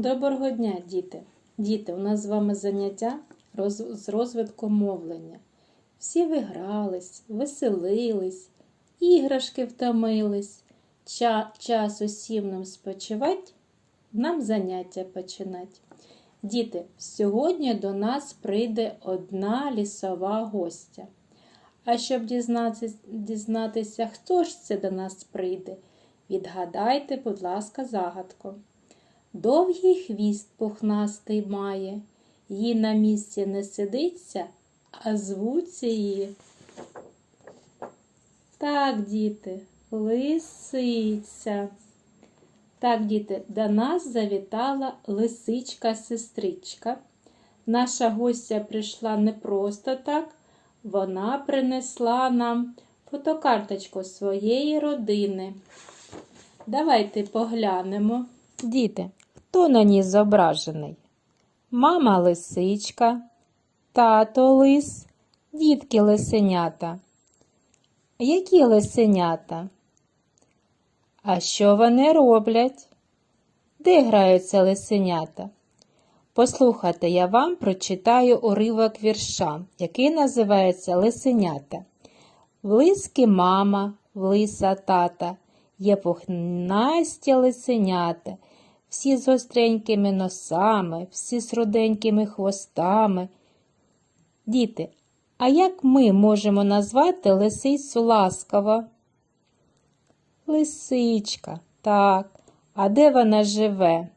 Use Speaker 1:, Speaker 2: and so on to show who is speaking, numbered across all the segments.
Speaker 1: Доброго дня, діти! Діти, у нас з вами заняття з розвитку мовлення. Всі ви грались, веселились, іграшки втомились. Ча- час усім нам спочивать, нам заняття починать. Діти, сьогодні до нас прийде одна лісова гостя. А щоб дізнатися, дізнатися, хто ж це до нас прийде, відгадайте, будь ласка, загадку. Довгий хвіст пухнастий має, їй на місці не сидиться, а звуться її. Так, діти, лисиця. Так, діти, до нас завітала лисичка-сестричка. Наша гостя прийшла не просто так, вона принесла нам фотокарточку своєї родини. Давайте поглянемо. Діти, хто на ній зображений? Мама лисичка, тато лис, дітки лисенята. Які лисенята? А що вони роблять? Де граються лисенята? Послухайте, я вам прочитаю уривок вірша, який називається Лисенята. В лиски мама, в лиса тата, є пухнасті лисенята, всі з остренькими носами, всі з руденькими хвостами. Діти, а як ми можемо назвати лисицю ласкаво? Лисичка, так. А де вона живе?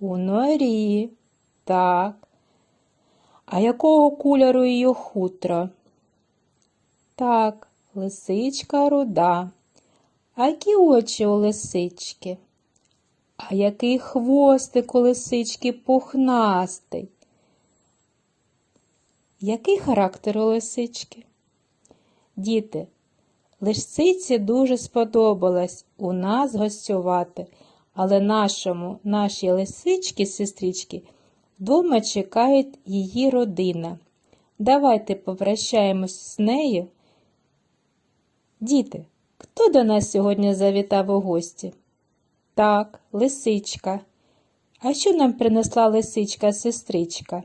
Speaker 1: У норі, так. А якого кольору її хутро? Так, лисичка руда. А які очі у лисички? А який хвостик у лисички пухнастий? Який характер у лисички? Діти, лисиці дуже сподобалось у нас гостювати, але нашому, нашій лисички, сестрички, вдома чекає її родина. Давайте попрощаємось з нею. Діти, хто до нас сьогодні завітав у гості? Так, лисичка. А що нам принесла лисичка-сестричка?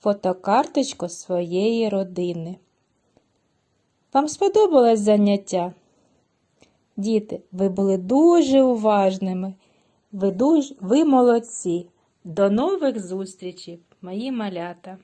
Speaker 1: Фотокарточку своєї родини. Вам сподобалось заняття? Діти, ви були дуже уважними. Ви, дуже, ви молодці. До нових зустрічей, мої малята!